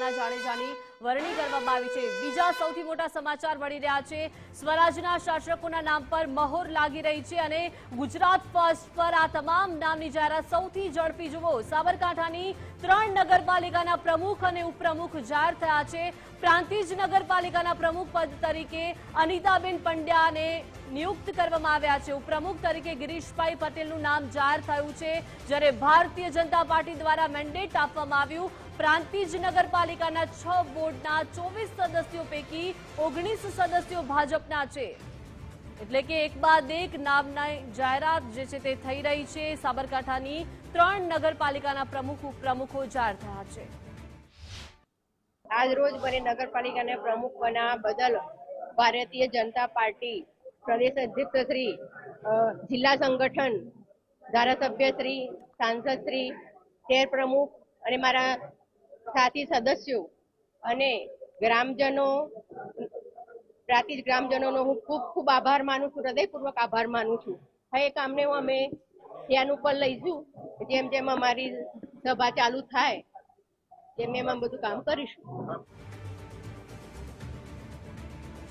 રાણા જાડેજાની વરણી કરવામાં આવી છે. બીજા સૌથી મોટા સમાચાર મળી રહ્યા છે. સ્વરાજના શાસકોના નામ પર મહોર લાગી રહી છે અને ગુજરાત ફર્સ્ટ પર આ તમામ નામની જાહેરાત સૌથી ઝડપી જુઓ. સાબરકાંઠાની ત્રણ નગરપાલિકાના પ્રમુખ અને ઉપપ્રમુખ જાહેર થયા છે. પ્રાંતિજ નગરપાલિકાના પ્રમુખ પદ તરીકે અનિતાબેન પંડ્યાને નિયુક્ત કરવામાં આવ્યા છે. ઉપપ્રમુખ તરીકે ગિરીશભાઈ પટેલનું નામ જાહેર થયું છે. જ્યારે ભારતીય જનતા પાર્ટી દ્વારા મેન્ડેટ આપવામાં આવ્યું. પ્રાંતિજ નગરપાલિકાના છ બોર્ડના ચોવીસ સદસ્યો પૈકી ઓગણીસ સદસ્યો ભાજપના છે. એટલે કે એક બાદ એક નામના જાહેરાત જે છે તે થઈ રહી છે. સાબરકાંઠાની ત્રણ નગરપાલિકાના પ્રમુખ ઉપપ્રમુખો જાહેર થયા છે. આજ રોજ મને નગરપાલિકાના પ્રમુખ બના બદલ ભારતીય જનતા પાર્ટી પ્રદેશ અધ્યક્ષ શ્રી જિલ્લા સંગઠન ધારાસભ્ય શ્રી, સાંસદ શ્રી, શહેર પ્રમુખ અને મારા સાથી સદસ્યો અને ગ્રામજનો, પ્રાંતિજ ગ્રામજનોનો હું ખૂબ ખૂબ આભાર માનું છું, હૃદયપૂર્વક આભાર માનું છું. હવે એ કામને હું અમે ધ્યાન ઉપર લઈશું, જેમ જેમ અમારી સભા ચાલુ થાય, તેમ એમ અમે બધું કામ કરીશું.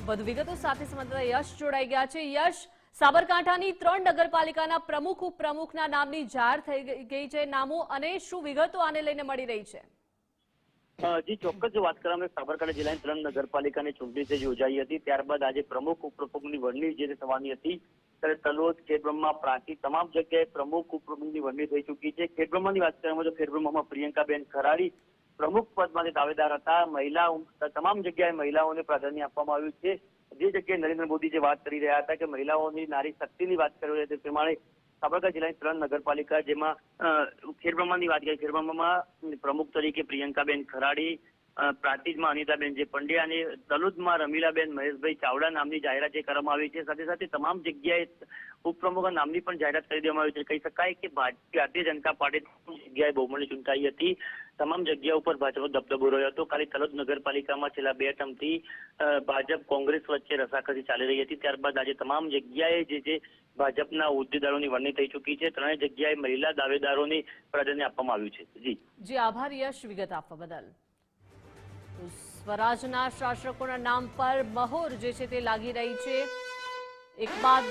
વધુ વિગતો સાથે સંવાદદાતા યશ જોડાઈ ગયા છે. યશ, સાબરકાંઠાની ત્રણ નગરપાલિકાના પ્રમુખ ઉપપ્રમુખના નામની જાહેર થઈ ગઈ છે. નામો અને શું વિગતો આને લઈને મળી રહી છે? જી, ચોક્કસ જો વાત કરવામાં સાબરકાંઠા જિલ્લાની ત્રણ નગરપાલિકાની ચૂંટણી જે યોજાઈ હતી, ત્યારબાદ આજે પ્રમુખ ઉપપ્રમુખની વરણી જે થવાની હતી, ત્યારે તલોદ, ખેડબ્રહ્મા, પ્રાંતિ તમામ જગ્યાએ પ્રમુખ ઉપપ્રમુખની વરણી થઈ ચૂકી છે. ખેડબ્રહ્માની વાત કરવામાં તો ખેડબ્રહ્મામાં પ્રિયંકાબેન ખરાડી પ્રમુખ પદમાંથી દાવેદાર હતા મહિલા તમામ જગ્યાએ મહિલાઓને પ્રાધાન્ય આપવામાં આવ્યું છે. જે જગ્યાએ નરેન્દ્ર મોદી જે વાત કરી રહ્યા હતા કે મહિલાઓની નારી શક્તિની વાત કરી રહ્યા તે પ્રમાણે સાબરકાંઠા જિલ્લાની ત્રણ નગરપાલિકા જેમાં ખેડબ્રહ્માની વાત કરીએ ખેડબ્રહ્મામાં પ્રમુખ તરીકે પ્રિયંકાબેન ખરાડી પ્રાંતિજમાં અનિતાબેન જે પંડ્યા અને તલુદમાં રમીલાબેન મહેશભાઈ ચાવડા નામની જાહેરાત જે કરવામાં આવી છે. સાથે સાથે તમામ જગ્યાએ ઉપપ્રમુખ નામની પણ જાહેરાત કરી દેવામાં આવી છે. કહી શકાય કે ભારતીય જનતા પાર્ટી જગ્યાએ બહુમતી ચૂંટાઈ હતી. તમામ જગ્યા ઉપર ભાજપનો દબદબો રહ્યો હતો. ખાલી તલોદ નગરપાલિકામાં છેલ્લા બે ટર્મથી ભાજપ કોંગ્રેસ વચ્ચે રસાકસી ચાલી રહી હતી. ત્યારબાદ આજે તમામ જગ્યાએ જે જે ભાજપના હોદ્દેદારોની વરણી થઈ ચૂકી છે, ત્રણેય જગ્યાએ મહિલા દાવેદારોને પ્રાધાન્ય આપવામાં આવ્યું છે. જી. જી, આભાર યશ વિગત આપવા બદલ. સ્વરાજના શાસકોના નામ પર મહોર જે છે તે લાગી રહી છે. એક બાદ